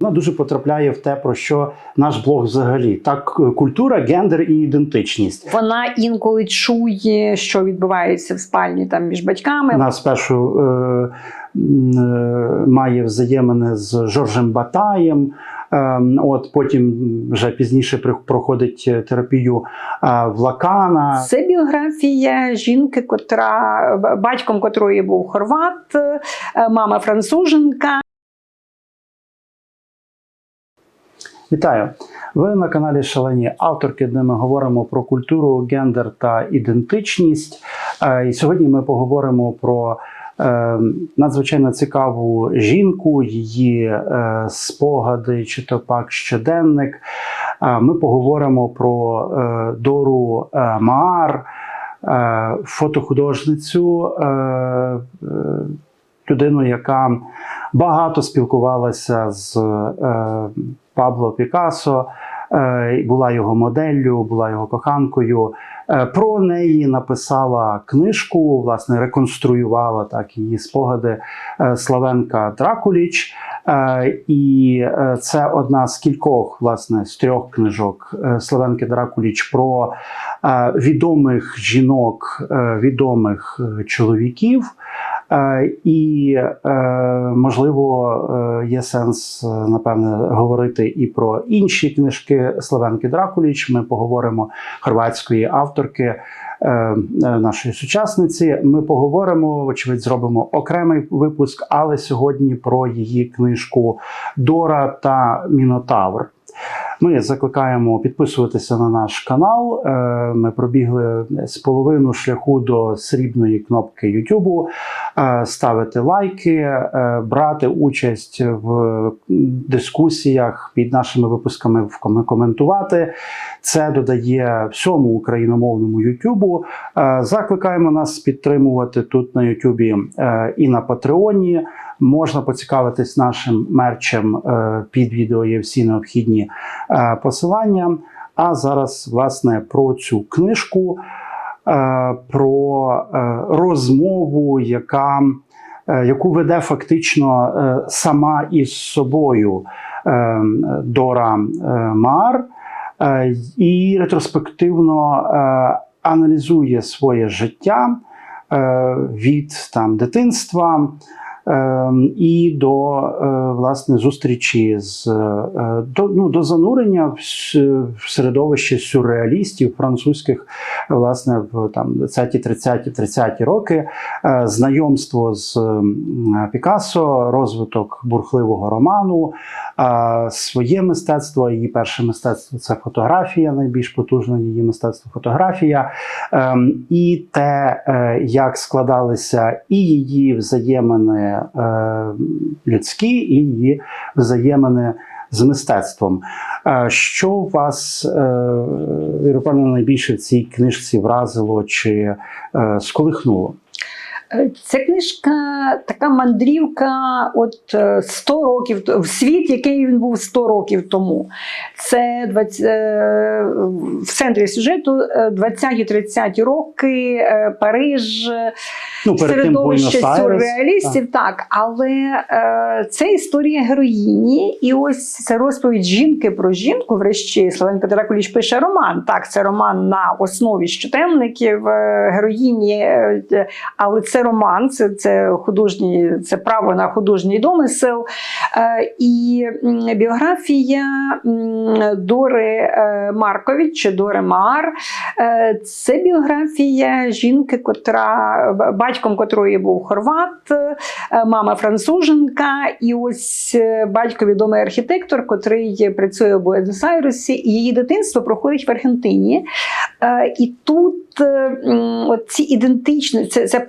Вона дуже потрапляє в те, про що наш блог взагалі. Так, культура, гендер і ідентичність. Вона інколи чує, що відбувається в спальні там між батьками. Вона спершу е, е, має взаємини з Жоржем Батаєм. е, От потім вже пізніше проходить е, терапію е, в Лакана. Це біографія жінки, котра батьком котрої був хорват, е, мама француженка. Вітаю! Ви на каналі Шалені авторки, де ми говоримо про культуру, гендер та ідентичність. Е, І сьогодні ми поговоримо про е, надзвичайно цікаву жінку, її е, спогади чи то пак щоденник. Ми поговоримо про Дору Маар, фотохудожницю, людину, яка багато спілкувалася з Пабло Пікассо, е, була його моделлю, була його коханкою. Е, Про неї написала книжку, власне, реконструювала так її спогади е, Славенка Дракуліч. І це одна з кількох, власне, з трьох книжок Славенки Дракуліч про відомих жінок, відомих чоловіків. Е, І е, можливо е, є сенс, напевне, говорити і про інші книжки Славенки Дракуліч. Ми поговоримо хорватської авторки нашої сучасниці. Ми поговоримо, очевидь, зробимо окремий випуск, але сьогодні про її книжку Дора та Мінотавр. Ми закликаємо підписуватися на наш канал. Е, Ми пробігли з половину шляху до срібної кнопки YouTube, е, ставити лайки, е, брати участь в дискусіях під нашими випусками, коментувати. Це додає всьому україномовному YouTube. Закликаємо нас підтримувати тут на YouTube і на Патреоні. Можна поцікавитись нашим мерчем е, під відео. Є всі необхідні е, посилання. А зараз, власне, про цю книжку, е, про розмову, яка, яку веде фактично сама із собою Дора Маар, е, і ретроспективно аналізує своє життя від там, дитинства. Е, І до е, власне зустрічі з е, до, ну, до занурення в, середовище сюрреалістів французьких, власне, в там 20-30 30 роки, е, знайомство з Пікассо, розвиток бурхливого роману, своє мистецтво. Її перше мистецтво це фотографія, найбільш потужне її мистецтво фотографія, Ем, і те, як складалися і її взаємини е, людські, і її взаємини з мистецтвом. Що вас, е, найбільше в цій книжці вразило чи е, сколихнуло? Е, Ця книжка така мандрівка, от е, 100 років т- в світ, який він був 100 років тому. Це 20, е, в центрі сюжету 20-30 роки, е, Париж. Ну, середовище сюрреалістів, так. Але е, це історія героїні, і ось це розповідь жінки про жінку. Врешті Славенко Дракуліч пише роман. Так, це роман на основі щоденників е, героїні, е, е, але це роман, це, це художній, це право на художній домисел. Е, і біографія Дори е, Маркович чи Дори Маар. Е, Це біографія жінки, котра батьком котрої був хорват, мама француженка, і ось батько відомий архітектор, котрий працює у Буенос-Айресі, і її дитинство проходить в Аргентині. І тут от ці ідентичні, це, це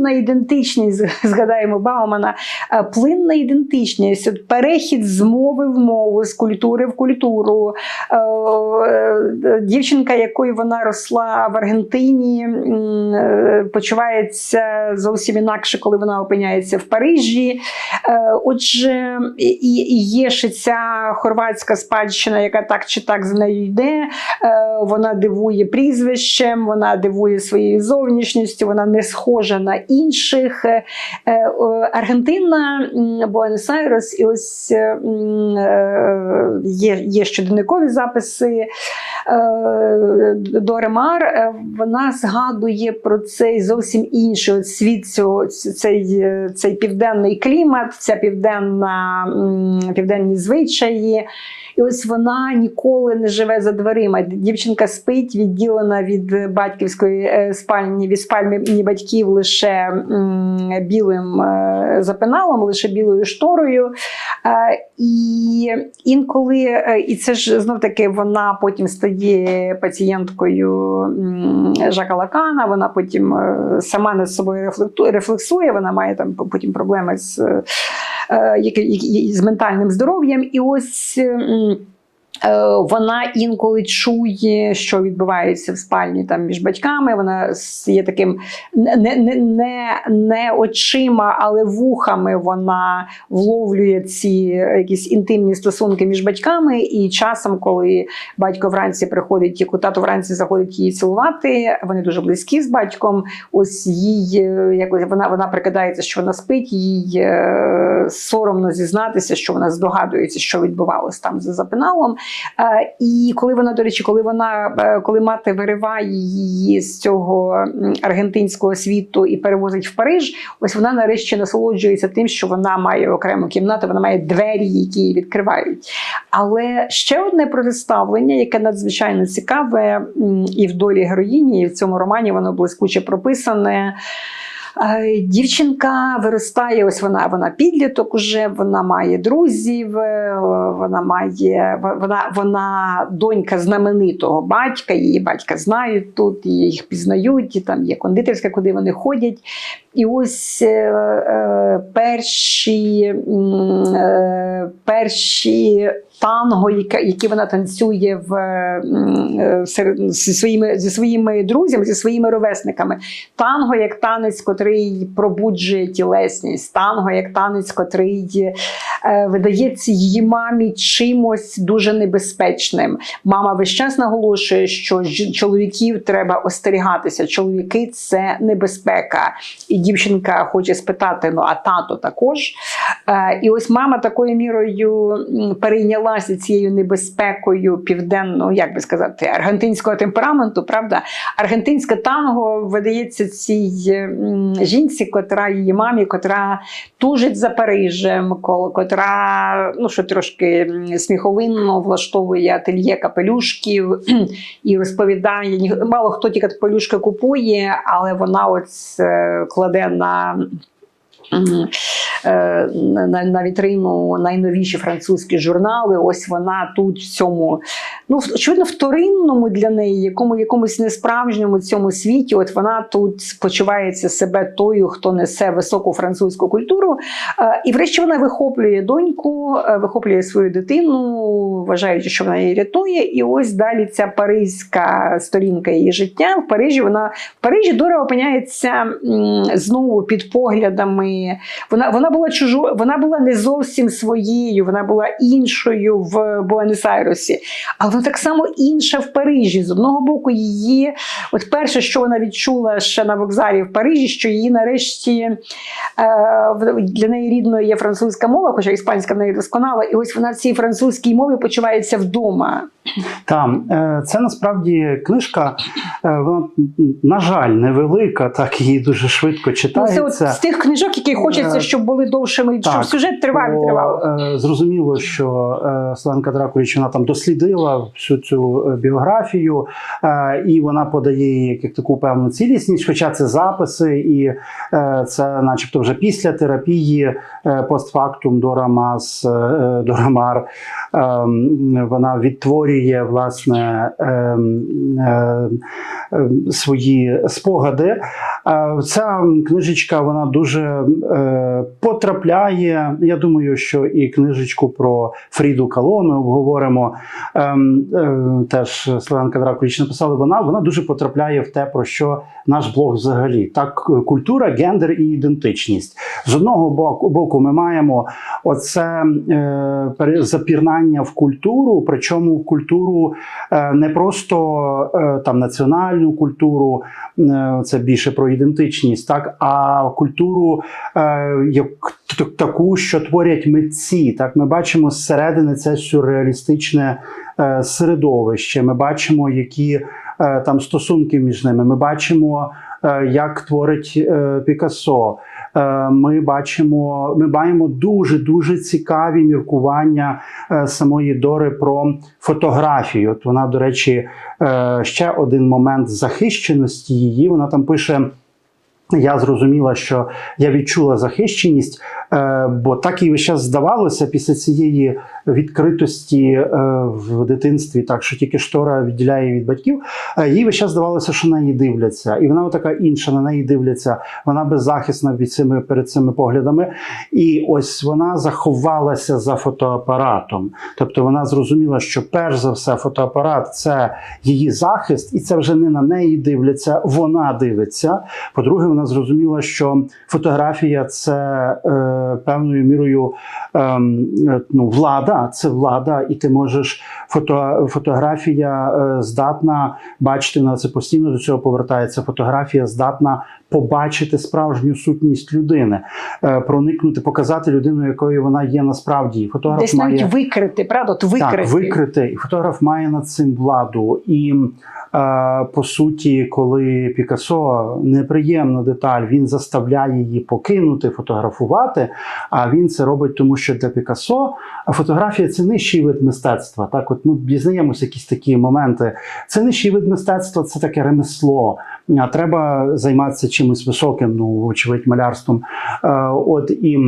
плинна ідентичність, згадаємо Баумана, е, плинна ідентичність, от перехід з мови в мову, з культури в культуру. Е, е, Дівчинка, якою вона росла в Аргентині, почувається зовсім інакше, коли вона опиняється в Парижі. Отже, і, є ще ця хорватська спадщина, яка так чи так з нею йде. Вона дивує прізвищем, вона дивує своєю зовнішністю, вона не схожа на інших. Е, е, Аргентина, м, Буенос-Айрес, і ось е, є, є щоденникові записи. Доремар, вона згадує про цей зовсім інший світ цей, цей південний клімат, ця південна, південні звичаї. І ось вона ніколи не живе за дверима. Дівчинка спить, відділена від батьківської е, спальні, від спальні батьків лише білим е, запиналом, лише білою шторою. Е, І інколи, і це ж знов таки вона потім стає пацієнткою Жака Лакана. Вона потім сама над собою рефлексує. Вона має там потім проблеми з, з ментальним здоров'ям. І ось. М, е, Вона інколи чує, що відбувається в спальні там між батьками. Вона є таким не, не, не, не очима, але вухами вона вловлює ці якісь інтимні стосунки між батьками. І часом, коли батько вранці приходить, яку тато вранці заходить її цілувати, вони дуже близькі з батьком. Ось їй е, якось вона, вона прикидається, що вона спить, їй е, соромно зізнатися, що вона здогадується, що відбувалось там за запиналом. Е, І коли вона, до речі, коли вона е, коли мати вириває її з цього аргентинського світу і перевозить в Париж, ось вона нарешті насолоджується тим, що вона має окрему кімнату, вона має двері, які її відкривають. Але ще одне протиставлення, яке надзвичайно цікаве і в долі героїні, і в цьому романі воно блискуче прописане. Дівчинка виростає, ось вона, вона підліток уже, вона має друзів, е, вона має вона, вона донька знаменитого батька, її батька знають тут, їх пізнають, там є кондитерська, куди вони ходять. І ось е, е, перші, е, перші танго, які вона танцює в, серед, зі, своїми, зі своїми друзями, зі своїми ровесниками. Танго як танець, котрий пробуджує тілесність, танго як танець, котрий видається її мамі чимось дуже небезпечним. Мама весь час наголошує, що чоловіків треба остерігатися. Чоловіки це небезпека. І дівчинка хоче спитати: ну а тато також. Е, І ось мама такою мірою перейнялася цією небезпекою південного, як би сказати, аргентинського темпераменту. Правда, аргентинське танго видається цій жінці, котра її мамі, котра тужить за Парижем, котра ну що трошки сміховинно влаштовує ательє капелюшків і розповідає. Мало хто ті капелюшки купує, але вона ось е, кладе den eh, е, На, вітрину найновіші французькі журнали. Ось вона тут в цьому, ну очевидно, вторинному для неї, якому якомусь несправжньому цьому світі. От вона тут почувається себе тою, хто несе високу французьку культуру. Е, І врешті вона вихоплює доньку, е, вихоплює свою дитину, вважаючи, що вона її рятує. І ось далі ця паризька сторінка її життя. В Парижі вона в Парижі Дора опиняється знову під поглядами. Вона, вона була чужо, вона була не зовсім своєю, вона була іншою в Буенос-Айресі, але вона так само інша в Парижі. З одного боку, її, от перше, що вона відчула ще на вокзалі в Парижі, що її нарешті е, для неї рідною є французька мова, хоча іспанська в неї досконала, і ось вона в цій французькій мові почувається вдома. Там е, це насправді книжка, е, вона, на жаль, невелика, так її дуже швидко Ну, це от з тих книжок, які хочеться, Е, щоб були довшими, щоб сюжет тривав і тривав. е, Зрозуміло, що е, Сланка Дракуліч вона там дослідила всю цю біографію, і вона подає її як, таку певну цілісність, хоча це записи, і це, начебто, вже після терапії постфактум Дора Мас, е, Дора Мар, е, вона відтворює власне е, е, е, свої спогади. Ця книжечка вона дуже потрапляє. Я думаю, що і книжечку про Фріду Кало ми обговоримо. Е, е, теж Славенка Дракуліч написала вона. Вона дуже потрапляє в те, про що наш блог взагалі. Так, культура, гендер і ідентичність. З одного боку, боку ми маємо оце е, запірнання в культуру, причому в культуру е, не просто е, там національну культуру, е, це більше про ідентичність, так а культуру е, як таку, що творять митці. Так, ми бачимо зсередини це сюрреалістичне е, середовище. Ми бачимо, які е, там стосунки між ними. Ми бачимо, е, як творить е, Пікассо. Е, Ми бачимо, ми маємо дуже дуже цікаві міркування е, самої Дори про фотографію. От вона, до речі, е, ще один момент захищеності її. Вона там пише. Я зрозуміла, що я відчула захищеність, бо так і весь здавалося після цієї відкритості е, в дитинстві, так що тільки штора відділяє від батьків. е, Їй весь час здавалося, що на неї дивляться, і вона така інша, на неї дивляться. Вона беззахисна від цими перед цими поглядами. І ось вона заховалася за фотоапаратом. Тобто вона зрозуміла, що перш за все фотоапарат це її захист, і це вже не на неї дивляться, вона дивиться. По-друге, вона зрозуміла, що фотографія це е, певною мірою ем, ну, влада, це влада, і ти можеш фото, фотографія е, здатна бачити на це постійно до цього повертається. Фотографія здатна побачити справжню сутність людини, е, проникнути, показати людину, якою вона є насправді. Фотограф Десь має навіть викрити, правда? От викрити. так, викрити. І фотограф має над цим владу. І е, по суті, коли Пікассо неприємна деталь, він заставляє її покинути фотографувати. А він це робить, тому що для Пікассо фотографія це нижчий вид мистецтва. Так, от ми дізнаємося якісь такі моменти. Це нижчий вид мистецтва, це таке ремесло. А треба займатися чимось високим, ну, вочевидь, малярством. Е, от і.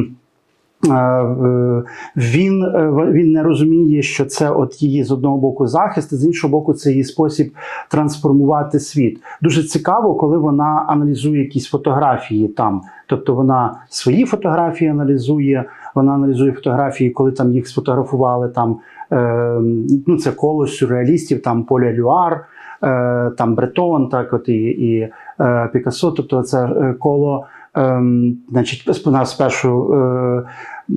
Е, Він, е, він не розуміє, що це от її з одного боку захист, з іншого боку, це її спосіб трансформувати світ. Дуже цікаво, коли вона аналізує якісь фотографії там. Тобто вона свої фотографії аналізує, вона аналізує фотографії, коли там їх сфотографували там. Ну, це коло сюрреалістів, там Поля Люар, там Бретон, так от і, і е, Пікассо. Тобто це е, коло. Ем, значить, вона спершу е, е,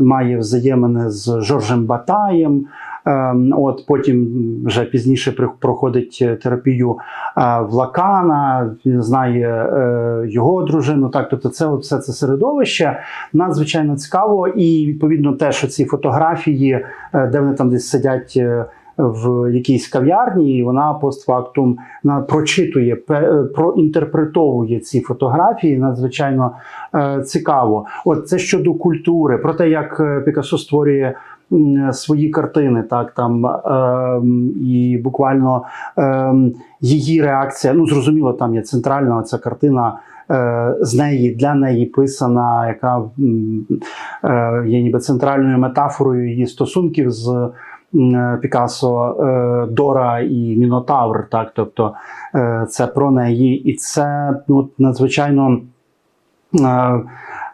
має взаємини з Жоржем Батаєм. Ем, От потім вже пізніше проходить е, терапію е, в Лакана, він знає е, його дружину. Так, тобто, це все це середовище надзвичайно цікаво, і відповідно те, що ці фотографії, е, де вони там десь сидять. е, В якійсь кав'ярні, і вона постфактум прочитує, е, проінтерпретовує ці фотографії. Надзвичайно е, цікаво. От це щодо культури, про те, як е, Пікассо створює свої картини, так там ем, і буквально ем, її реакція. Ну зрозуміло, там є центральна ця картина. е, З неї для неї писана, яка е, є ніби центральною метафорою її стосунків з Пікассо, е, Дора і Мінотавр. Так, тобто е, це про неї, і це ну, надзвичайно. е,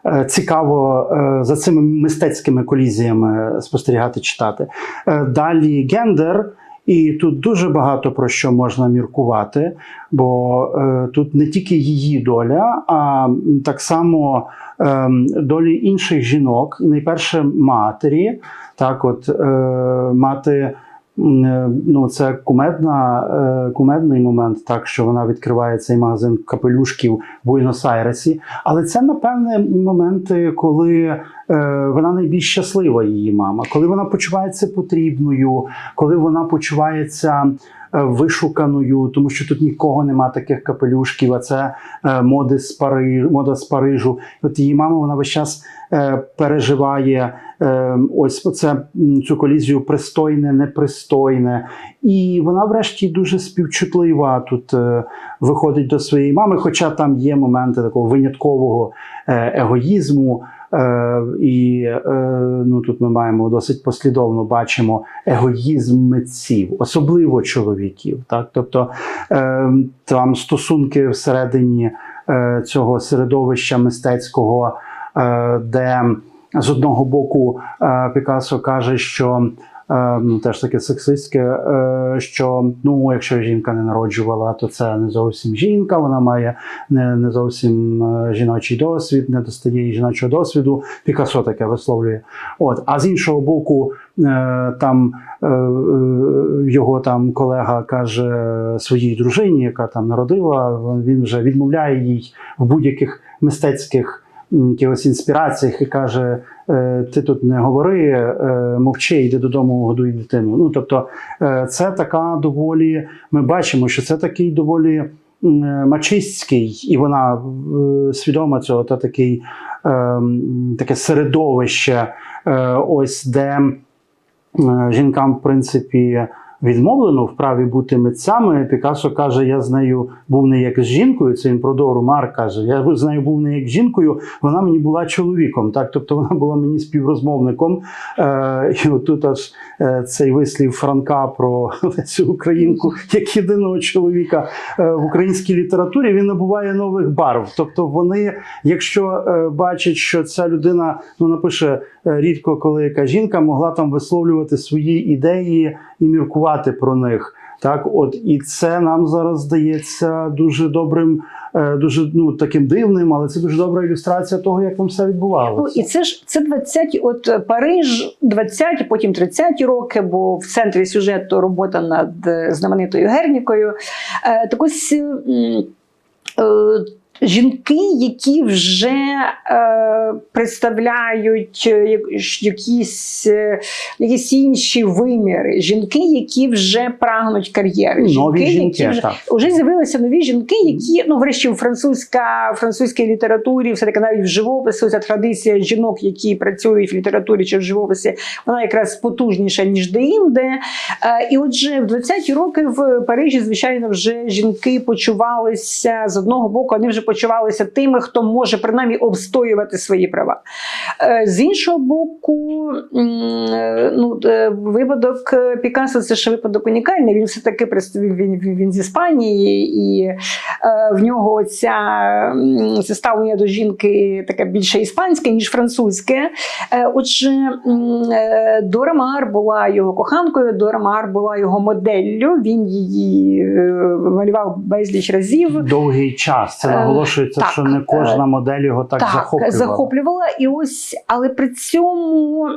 е, Цікаво е, за цими мистецькими колізіями спостерігати, читати. Е, Далі гендер, і тут дуже багато про що можна міркувати, бо е, тут не тільки її доля, а так само е, долі інших жінок, найперше матері. Так, от е, мати. Е, Ну, це кумедна, е, кумедний момент, так що вона відкриває цей магазин капелюшків в Буенос-Айресі. Але це, напевне, моменти, коли е, вона найбільш щаслива, її мама, коли вона почувається потрібною, коли вона почувається вишуканою, тому що тут нікого нема таких капелюшків, а це моди з Париж, мода з Парижу. От її мама вона весь час переживає ось оце, цю колізію пристойне, непристойне. І вона, врешті, дуже співчутлива тут е, виходить до своєї мами, хоча там є моменти такого виняткового е, егоїзму. Е, і е, ну, тут ми маємо досить послідовно бачимо егоїзм митців, особливо чоловіків. Так? Тобто е, там стосунки всередині е, цього середовища мистецького, е, де з одного боку е, Пікассо каже, що е, ну, теж таке сексистське, е, що ну, якщо жінка не народжувала, то це не зовсім жінка, вона має не, не зовсім жіночий досвід, не достає їй жіночого досвіду. Пікассо таке висловлює. От, а з іншого боку, там його там колега каже своїй дружині, яка там народила, він вже відмовляє їй в будь-яких мистецьких якихось інспіраціях і каже: е, ти тут не говори, е, мовчи, йди додому, годуй дитину. Ну тобто, е, це така доволі. Ми бачимо, що це такий доволі мачистський, і вона свідома цього, та такий таке середовище, ось де жінкам, в принципі, відмовлено в праві бути митцями. Пікассо каже: я з нею був не як з жінкою. Це він про Дору Мар каже. Я з нею був не як з жінкою, вона мені була чоловіком. Так, тобто вона була мені співрозмовником. Е, і отут аж е, цей вислів Франка про цю українку як єдиного чоловіка е, в українській літературі. Він набуває нових барв. Тобто, вони, якщо е, бачать, що ця людина ну напише е, рідко, коли яка жінка могла там висловлювати свої ідеї і міркувати про них. Так, от і це нам зараз здається дуже добрим, е, дуже ну таким дивним, але це дуже добра ілюстрація того, як там все Ну відбувалося. і це ж це 20-ті, от е, Париж, 20-ті, потім 30-ті роки, бо в центрі сюжету робота над е, знаменитою Гернікою. Так ось жінки, які вже е, представляють е, якісь, е, якісь інші виміри, жінки, які вже прагнуть кар'єри, Нові жінки, які вже, так. вже з'явилися нові жінки, які ну врешті французька французькій літературі, все таки навіть в живопису ця традиція жінок, які працюють в літературі чи в живописі, вона якраз потужніша ніж де-інде. Е, І отже, в 20-ті роки в Парижі, звичайно, вже жінки почувалися з одного боку, вони вже почувалися тими, хто може принаймні обстоювати свої права. Е, З іншого боку, е, ну, е, випадок Пікассо це ще випадок унікальний. Він все таки представив він, він, він з Іспанії, і в нього ця це ставлення до жінки таке більше іспанське, ніж французьке. Отже, Дора Маар була його коханкою, Дора Маар була його моделлю. Він її малював безліч разів. Довгий час. Це Е, наголошується, так, що не кожна модель його так, захоплювала. захоплювала. І ось, але при цьому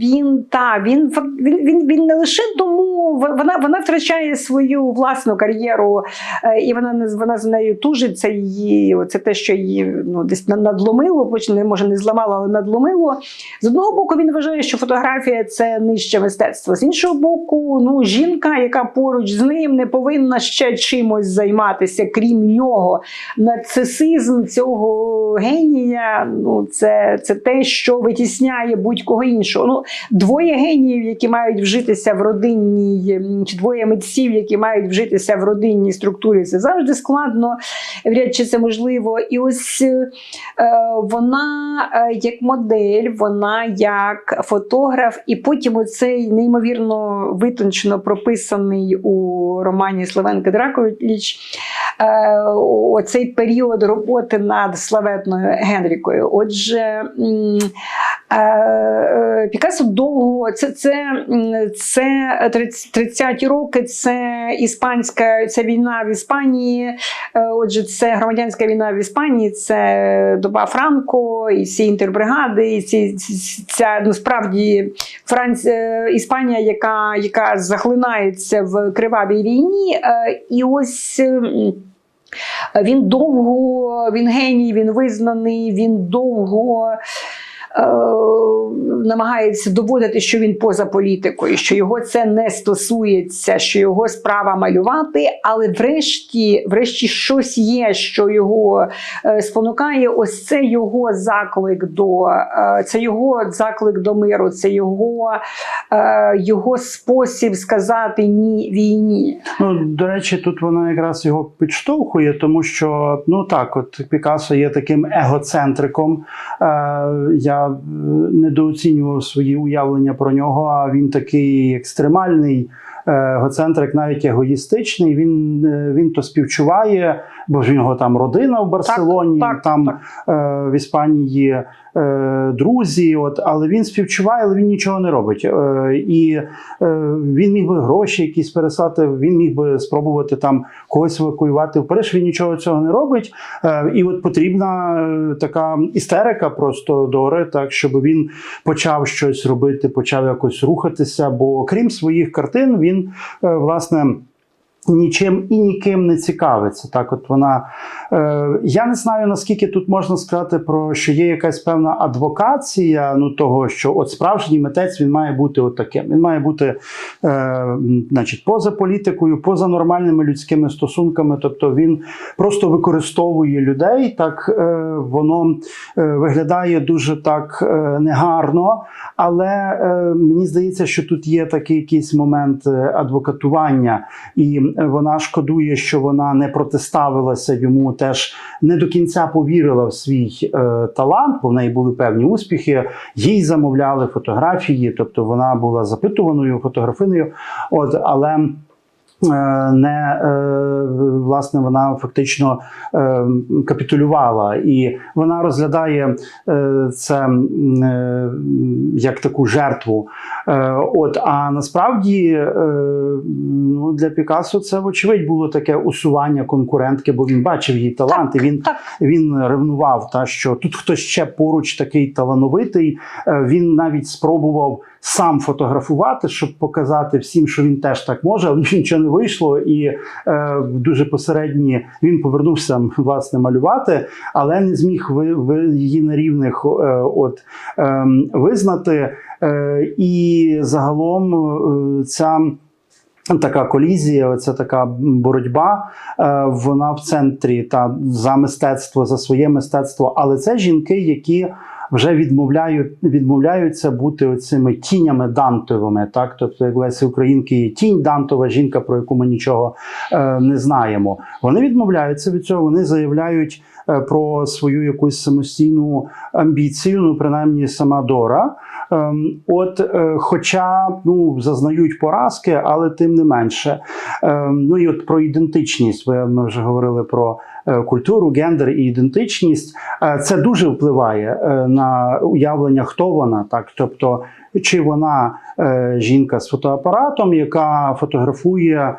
він та він він, він, він не лише тому вона, вона втрачає свою власну кар'єру, е, і вона не вона за нею тужить. Це її, це те, що її ну десь на- надломило, хоч не може не зламало, але надломило. З одного боку, він вважає, що фотографія це нижче мистецтво. З іншого боку, ну жінка, яка поруч з ним, не повинна ще чимось займатися, крім нього. Нарцисизм цього генія ну це, це те, що витісняє будь-кого іншого. Ну, двоє геніїв, які мають вжитися в родинній, чи двоє митців, які мають вжитися в родинній структурі, це завжди складно. Вряд чи це можливо. І ось е, вона е, як модель, вона як фотограф, і потім оцей неймовірно витончено прописаний у романі Славенка Дракович. Е, оцей період роботи над славетною Генрікою. Отже, е, е, Пікассо довго це, це, це 30-ті роки, це іспанська це війна в Іспанії. Е, Отже, це громадянська війна в Іспанії, це доба Франко, і ці інтербригади, і ці, ця насправді Франц... е, Іспанія, яка, яка захлинається в кривавій війні. І ось. він довго, він геній, він визнаний, він довго намагається доводити, що він поза політикою, що його це не стосується, що його справа малювати, але врешті, врешті щось є, що його е, спонукає. Ось це його заклик до е, це його заклик до миру, це його, е, його спосіб сказати ні війні. Ну, до речі, тут вона якраз його підштовхує, тому що ну так, от Пікассо є таким егоцентриком. Е, е, недооцінював свої уявлення про нього, а він такий екстремальний. е, Егоцентрик навіть егоїстичний, він, е, він то співчуває бо ж в нього там родина в Барселоні, так, там так. Е, в Іспанії е, друзі. От, але він співчуває, але він нічого не робить. Е, і е, він міг би гроші якісь переслати, він міг би спробувати там когось евакуювати в Париж. Він нічого цього не робить. Е, і от потрібна е, така істерика просто Дори, так щоб він почав щось робити, почав якось рухатися. Бо крім своїх картин, він е, власне. Нічим і ніким не цікавиться. Так, от вона е, я не знаю наскільки тут можна сказати про що є якась певна адвокація. Ну того, що от справжній митець він має бути от таким. Він має бути, е, значить, поза політикою, поза нормальними людськими стосунками. Тобто він просто використовує людей. Так е, воно е, виглядає дуже так е, негарно. Але е, мені здається, що тут є такий якийсь момент е, адвокатування, і вона шкодує, що вона не протиставилася йому, теж не до кінця повірила в свій е, талант, бо в неї були певні успіхи. Їй замовляли фотографії, тобто вона була запитуваною фотографиною. От, але не е, власне вона фактично е, капітулювала, і вона розглядає е, це е, як таку жертву. Е, От, а насправді е, ну, для Пікассо це вочевидь було таке усування конкурентки, бо він бачив її талант, і він Так, він ревнував, та що тут хтось ще поруч такий талановитий. Е, Він навіть спробував сам фотографувати, щоб показати всім, що він теж так може, але нічого не вийшло. І е, дуже посередні він повернувся власне малювати, але не зміг ви, ви її на рівних е, от е, визнати. Е, і загалом е, ця. Така колізія, оця така боротьба, е, вона в центрі та за мистецтво, за своє мистецтво. Але це жінки, які вже відмовляють, відмовляються бути оцими тінями Дантовими. Так, тобто, як Лесі Українки є тінь Дантова, жінка, про яку ми нічого е, не знаємо. Вони відмовляються від цього. Вони заявляють про свою якусь самостійну амбіцію, ну принаймні сама Дора. Ем, От, е, хоча ну, зазнають поразки, але тим не менше. Ем, Ну і от про ідентичність. Ви ми вже говорили про е, культуру, гендер і ідентичність. Е, Це дуже впливає е, на уявлення, хто вона, так тобто. Чи вона е, жінка з фотоапаратом, яка фотографує, е,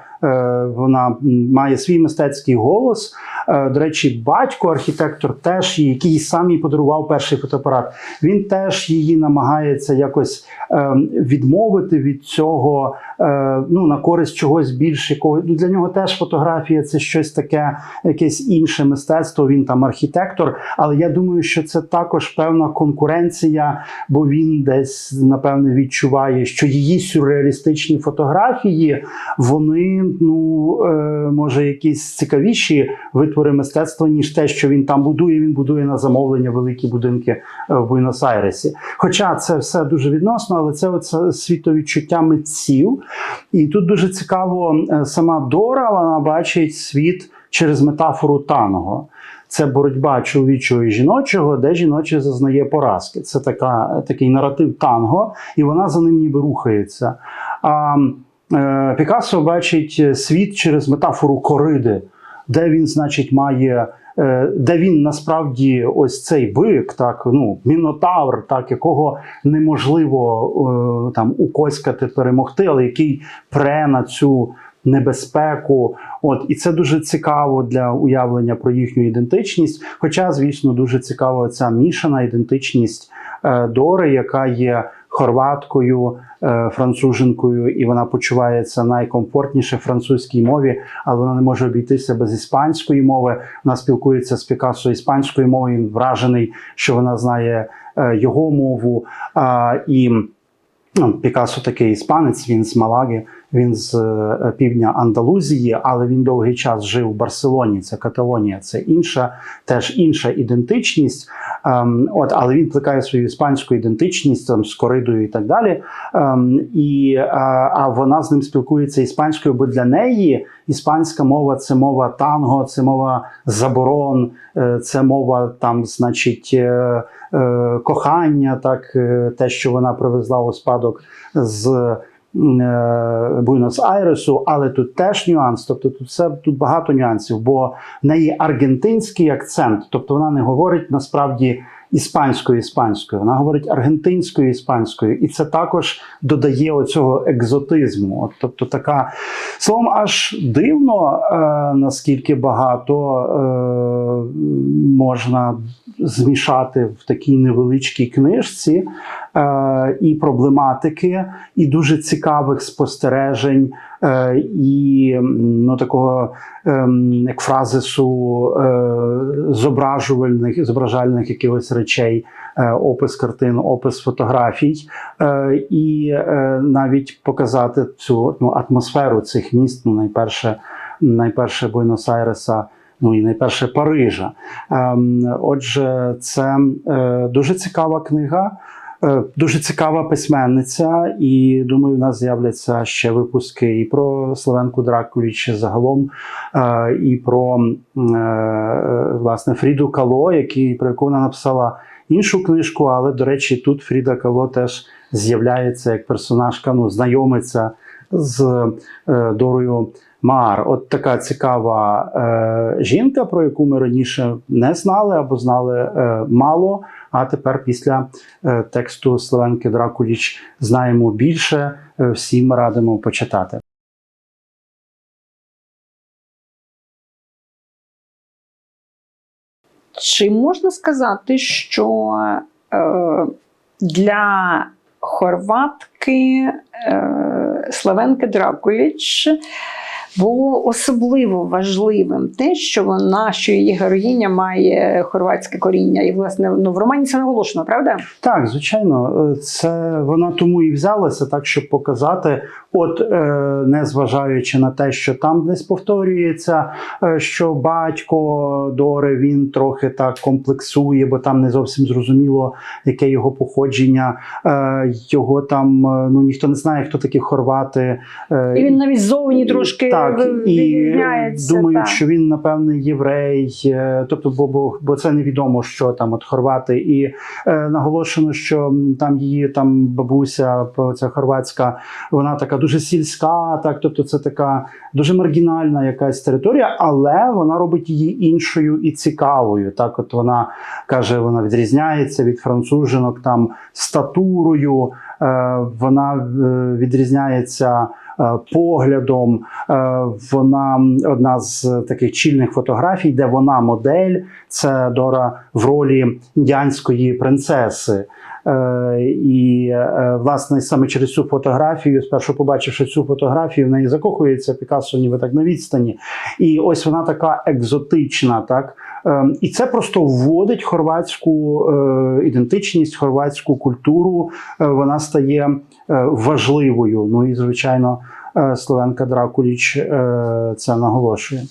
вона має свій мистецький голос. Е, до речі, батько, архітектор, теж який сам їй подарував перший фотоапарат. Він теж її намагається якось е, відмовити від цього е, ну, на користь чогось більш якого. Ну, Для нього теж фотографія це щось таке, якесь інше мистецтво. Він там архітектор. Але я думаю, що це також певна конкуренція, бо він десь напевне відчуває, що її сюрреалістичні фотографії вони ну е, може якісь цікавіші витвори мистецтва, ніж те, що він там будує. Він будує на замовлення великі будинки е, в Буенос-Айресі. Хоча це все дуже відносно, але це оце світовідчуття митців. І тут дуже цікаво, е, сама Дора вона бачить світ через метафору танго. Це боротьба чоловічого і жіночого, де жіноче зазнає поразки. Це така, такий наратив танго, і вона за ним ніби рухається. А Пікассо бачить світ через метафору кориди, де він, значить, має. е, Де він насправді ось цей бик, так ну мінотавр, так якого неможливо е, там укоськати, перемогти, але який пре на цю небезпеку. От і це дуже цікаво для уявлення про їхню ідентичність. Хоча, звісно, дуже цікава ця мішана ідентичність е, Дори, яка є хорваткою, е, француженкою, і вона почувається найкомфортніше в французькій мові, але вона не може обійтися без іспанської мови. Вона спілкується з Пікассо іспанською мовою. Він вражений, що вона знає е, його мову. І Ну, Пікассо такий іспанець, він з Малаги, він з е, півдня Андалузії, але він довгий час жив в Барселоні. Це Каталонія, це інша, теж інша ідентичність. Ем, от, але він плекає свою іспанську ідентичність там, з коридою і так далі. Ем, і, а, а вона з ним спілкується іспанською, бо для неї іспанська мова це мова танго, це мова заборон, е, це мова там, значить, е, е, кохання, так, е, те, що вона привезла у спадок з Буйнос-Айресу, але тут теж нюанс. Тобто тут все тут багато нюансів, бо в неї аргентинський акцент, тобто вона не говорить насправді іспанською іспанською, вона говорить аргентинською іспанською, і це також додає оцього екзотизму. От, тобто така словом, аж дивно, е, наскільки багато е, можна змішати в такій невеличкій книжці е, і проблематики, і дуже цікавих спостережень, е, і ну, такого ем, як фразису е, зображувальних, зображальних якихось речей, е, опис картин, опис фотографій, е, і е, навіть показати цю ну, атмосферу цих міст, ну, найперше, найперше Буенос-Айреса. Ну і найперше Парижа. Ем, Отже, це е, дуже цікава книга, е, дуже цікава письменниця, і думаю, в нас з'являться ще випуски і про Славенку Дракуліч загалом, е, і про е, власне Фріду Кало, який, про яку вона написала іншу книжку. Але, до речі, тут Фріда Кало теж з'являється як персонажка, ну, знайомиться з е, Дорою Маар. От така цікава е, жінка, про яку ми раніше не знали або знали е, мало. А тепер після е, тексту Славенки Дракуліч знаємо більше. Е, всім радимо почитати. Чи можна сказати, що е, для хорватки е, Славенки Дракуліч було особливо важливим те, що вона, що її героїня має хорватське коріння. І, власне, ну, в романі це наголошено, правда? Так, звичайно, е, це вона тому і взялася так, щоб показати, от е, не зважаючи на те, що там десь повторюється, е, що батько Дори він трохи так комплексує, бо там не зовсім зрозуміло, яке його походження. Його там ну ніхто не знає, хто такі хорвати. І він навіть ззовні трошки так, і думають, так. що він напевне єврей, е, тобто, бо, бо, бо це невідомо, що там от хорвати, і е, наголошено, що там її там бабуся, ця хорватська, вона така дуже сільська, так, тобто це така дуже маргінальна якась територія, але вона робить її іншою і цікавою. Так, от вона каже, вона відрізняється від францужинок там статурою, е, вона е, відрізняється. Е, Поглядом Е, вона одна з таких чільних фотографій, де вона модель. Це Дора в ролі індіанської принцеси. Е, І власне саме через цю фотографію, спершу побачивши цю фотографію, в неї закохується Пікассо, ніби так на відстані. І ось вона така екзотична, так. Е, І це просто вводить хорватську е, ідентичність, хорватську культуру. Е, Вона стає е, важливою. Ну і звичайно, Словенка Дракуліч це наголошує.